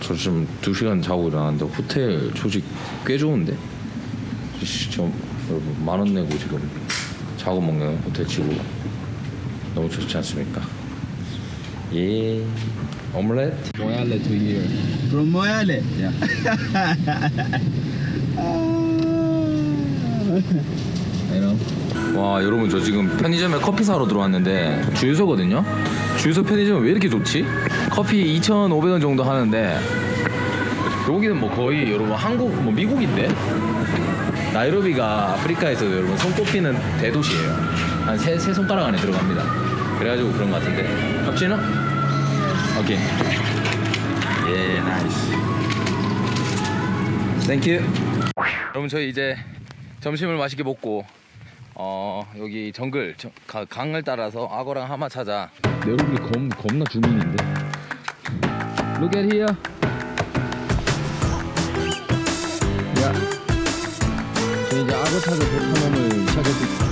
저 지금 2시간 자고 일어났는데 호텔 조식 꽤 좋은데? 씨, 저 여러분 만 원 내고 지금 자고 먹는 호텔 치고 너무 좋지 않습니까? 예 오믈렛 Moyale to here. From Moyale. Yeah. you know? 와 여러분 저 지금 편의점에 커피 사러 들어왔는데 주유소거든요 주유소 편의점 왜 이렇게 좋지? 커피 2,500원 정도 하는데 여기는 뭐 거의 여러분 한국 뭐 미국인데? 나이로비가 아프리카에서 여러분 손꼽히는 대도시예요. 한 세 세 손가락 안에 들어갑니다. 그래가지고 그런 것 같은데. 갑시나? 오케이. 예 나이스. 땡큐 여러분 저희 이제 점심을 맛있게 먹고 어 여기 정글 정- 가- 강을 따라서 악어랑 하마 찾아. 내 얼굴이 겁, 겁나 주민인데. Look at here. 야. 저희 이제 악어 찾아 탐험을 시작했습니다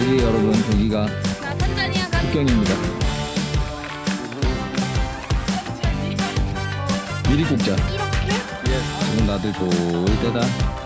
여기 여러분 여기가 나 탄자니아 가 국경입니다. 미리 굽자. 이렇게? 지금 다들 좋을 때다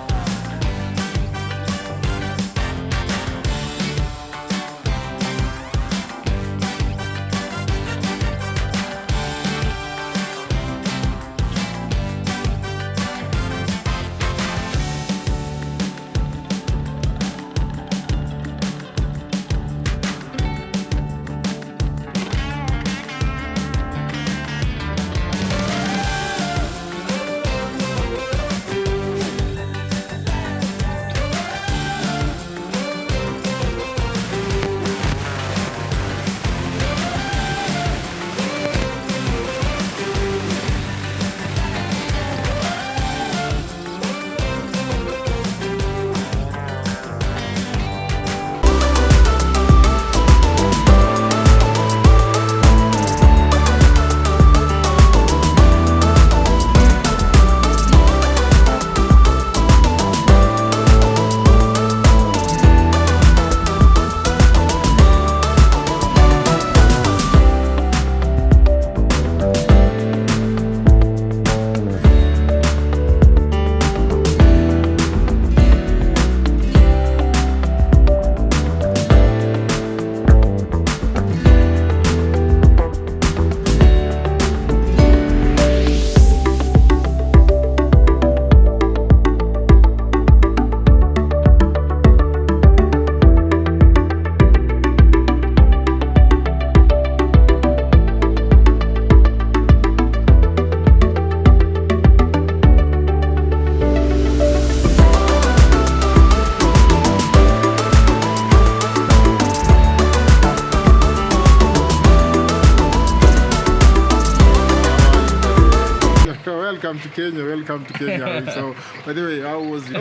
to Kenya, welcome to Kenya. so, by the way, how was it?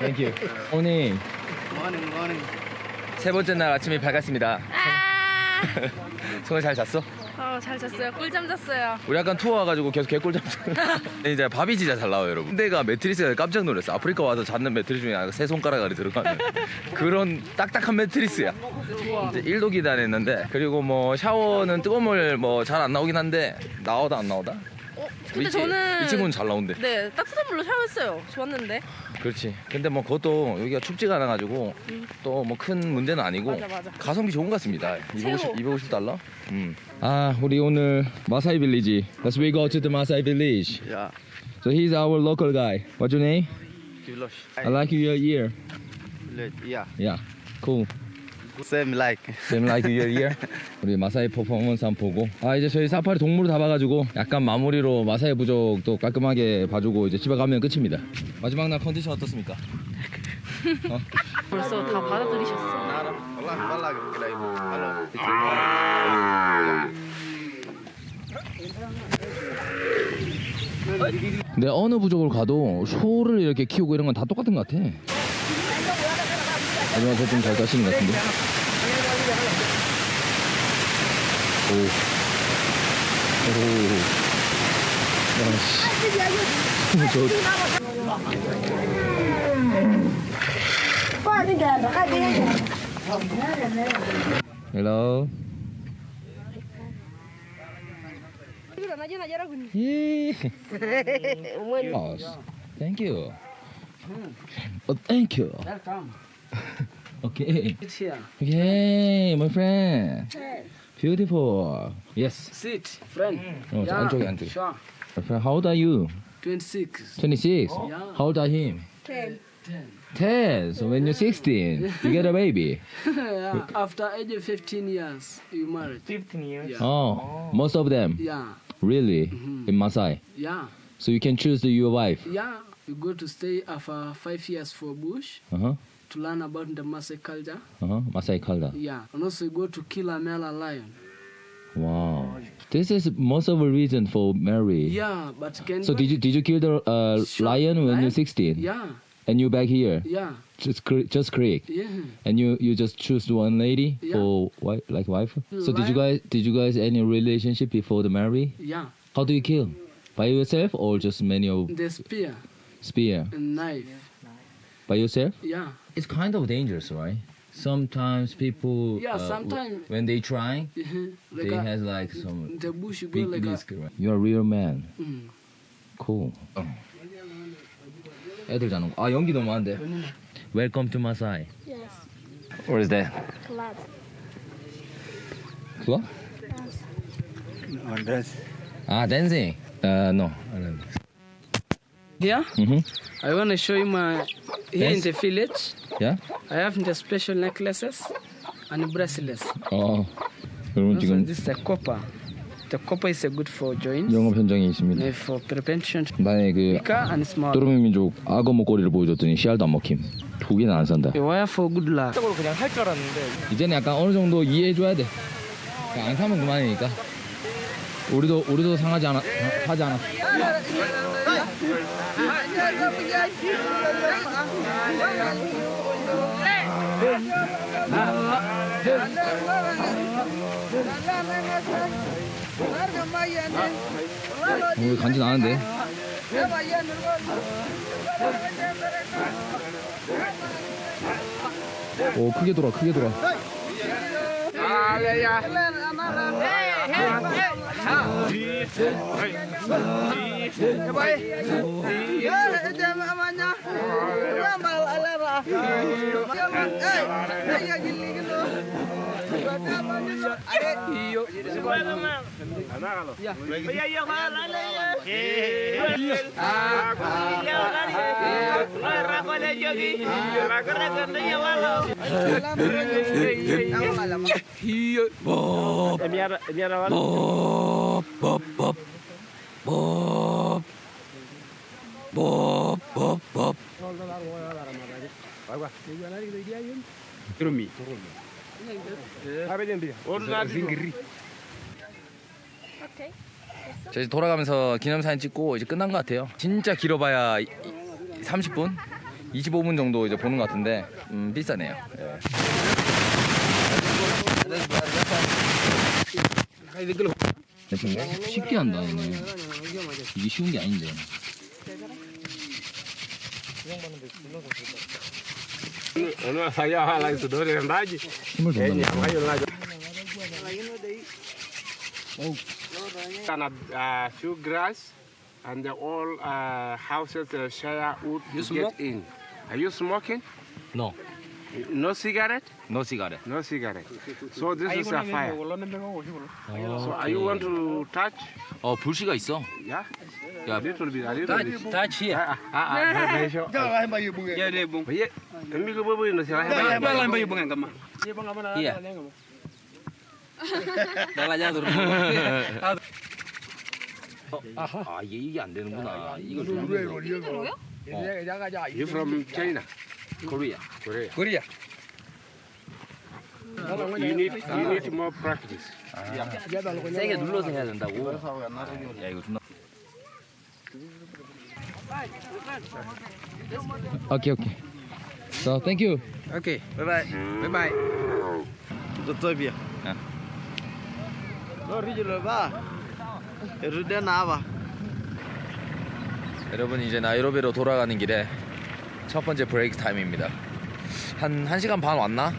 땡큐 오늘 세 번째 날 아침이 밝았습니다 아! 손을 잘 잤어? 어, 잘 잤어요. 꿀잠 잤어요. 우리 약간 투어 와가지고 계속 개꿀잠 이제 밥이 진짜 잘 나와요 여러분 근데가 매트리스가 깜짝 놀랐어 아프리카 와서 잤는 매트리스 중에 세 손가락 안에 들어가는 그런 딱딱한 매트리스야 이제 1도 기다렸는데 그리고 뭐 샤워는 뜨거운 물 뭐 잘 안 나오긴 한데 나오다 안 나오다? 근데 이 친- 저는 이 친구는 잘 나온대. 네 따뜻한 물로 샤워했어요. 좋았는데. 그렇지. 근데 뭐 그것도 여기가 춥지가 않아가지고 또뭐 큰 문제는 아니고 맞아, 맞아. 가성비 좋은 것 같습니다. 최고. 250, 250 달러. 음. 아 우리 오늘 마사이 빌리지. Let's we go to the Masai village. Yeah. So he's our local guy. What's your name? I like your ear. Yeah. Yeah. Cool. Same like. Same like your ear. 우리 마사이 퍼포먼스 한번 보고 아 이제 저희 사파리 동물을 다 봐가지고 약간 마무리로 마사이 부족도 깔끔하게 봐주고 이제 집에 가면 끝입니다. 마지막 날 컨디션 어떻습니까? 벌써 다 받아들이셨어. 근데 어느 부족을 가도 소를 이렇게 키우고 이런 건 다 똑같은 것 같아. 하지만 저좀 잘 가시는 것 같은데. 오. 오. 야, 씨. 저. Oh, thank you. Oh, thank you. Welcome. Okay. Sit here. Okay, my friend. Beautiful. Yes. Sit, friend. 어, 저 안쪽에 안쪽에. Sure. My friend, how old are you? 26. 26. Yeah. How old are him? 10. 10. So when you're 16, you get a baby. yeah. After age of 15 years, you married. 15 years. Yeah. Oh, most of them. Yeah. Really? Mhm. In Masai. Yeah. So you can choose the, your wife. Yeah. You go to stay after five years for bush Uh-huh. to learn about the Maasai culture. Uh-huh. Masai culture. Yeah. And also go to kill a male lion. Wow. This is most of a reason for marry. Yeah. But can So did you did you kill the uh, Sure. lion when you're 16? Yeah. And you back here, Yeah. just cre- just creek, Yeah. and you you just choose one lady Yeah. for wife like wife. So did you guys did you guys any relationship before the marry? Yeah. How do you kill? By yourself or just many of The spear spear? and knife. By yourself? Yeah It's kind of dangerous, right? Sometimes people Yeah, uh, w- sometime- when they try, like they a, has like some in the bush you go big like risk. Right? You're a real man. a. Mm. Cool. 애들 자는 거. 아 연기 너무 안 돼. Welcome to Masai. Yes. What is that? Club. 그거? 아 dancing. Uh no. I don't. Here, Mhm. I want to show you my here in Yes. the village. Yeah? I have the special necklaces and bracelets. 어. 여러분 지금 this is a copper. The copper is a good for joints, 영업 현장에 있습니다. uh, for prevention, 나의 그 bigger and small. 또르미 민족 악어 목걸이를 보여줬더니 씨알도 안 먹힘. 두 개는 안 산다. Wire for good luck. 그냥 할 줄 알았는데 이제는 약간 어느 정도 이해해 줘야 돼. 그냥 안 사면 그만이니까. 우리도 우리도 상하지 않아 않아. 우 리 간지 나는데. 오 크게 돌아 크게 돌아. Iya, 오케이. 저 이제 돌아가면서 기념사진 찍고 이제 끝난 것 같아요. 진짜 길어봐야 이- 이- 30분, 25분 정도 이제 보는 것 같은데 음, 비싸네요. 예. 쉽게 한다 얘네. 이게 쉬운 게 아닌데. Ano saya hala itu dore ndaji. 힘을 좀 Kenya 넣는 ngayo najo. Kana uh, few grass and the all uh, houses uh, share wood You to smoke? get in. Are you smoking? No. No cigarette? No cigarette. No cigarette. So this is a fire. So are you want to touch? 어 불씨가 있어. Yeah. 야, A little bit. A little bit. touch here. Ah ah ah. ah, ah, ah. Yeah, yeah, bung. Iya, kami ke bawah ini sih. Iya. 날라냐 들어. 아, 이게 이게 안 되는구나. 이거 좀 You from China? 코리아. Korea. 코리아. You need you need more practice. 세게 눌러서 해야 된다고. 야, 이거 존나. 오케이 오케이. So thank you. 오케이. 바이바이. 바이바이. Rồi ba. Rồi đến nào ba? 여러분 이제 나이로비로 돌아가는 길에 첫 번째 브레이크 타임입니다. 한 1시간 반 왔나?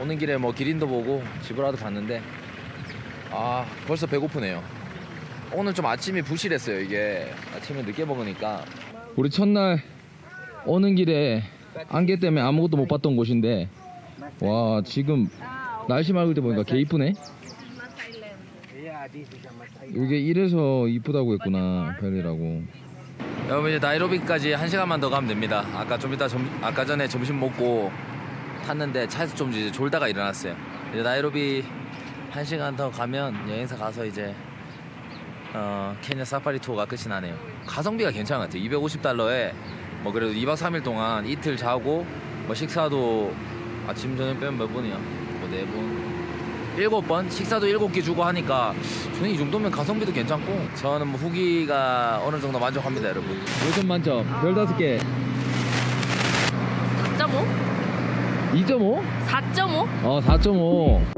오는 길에 뭐 기린도 보고 지브라도 봤는데 아 벌써 배고프네요. 오늘 좀 아침이 부실했어요 이게 아침에 늦게 먹으니까 우리 첫날 오는 길에 안개 때문에 아무것도 못 봤던 곳인데 와 지금 날씨 맑을 때 보니까 개 이쁘네 이게 이래서 이쁘다고 했구나 별이라고 여러분 이제 나이로비까지 한 시간만 더 가면 됩니다. 아까 좀 이따 점, 아까 전에 점심 먹고 탔는데 차에서 좀 이제 졸다가 일어났어요. 이제 나이로비 한 시간 더 가면 여행사 가서 이제 어, 케냐 사파리 투어가 끝이 나네요. 가성비가 괜찮은 것 같아요. 250달러에 뭐 그래도 2박 3일 동안 이틀 자고 뭐 식사도 아침 저녁 빼면 몇 번이야? 뭐 네 번. 일곱 번 식사도 일곱 개 주고 하니까 저는 이 정도면 가성비도 괜찮고 저는 뭐 후기가 어느 정도 만족합니다 여러분 5점 만점 별 다섯 개 4.5? 2.5? 4.5? 어 4.5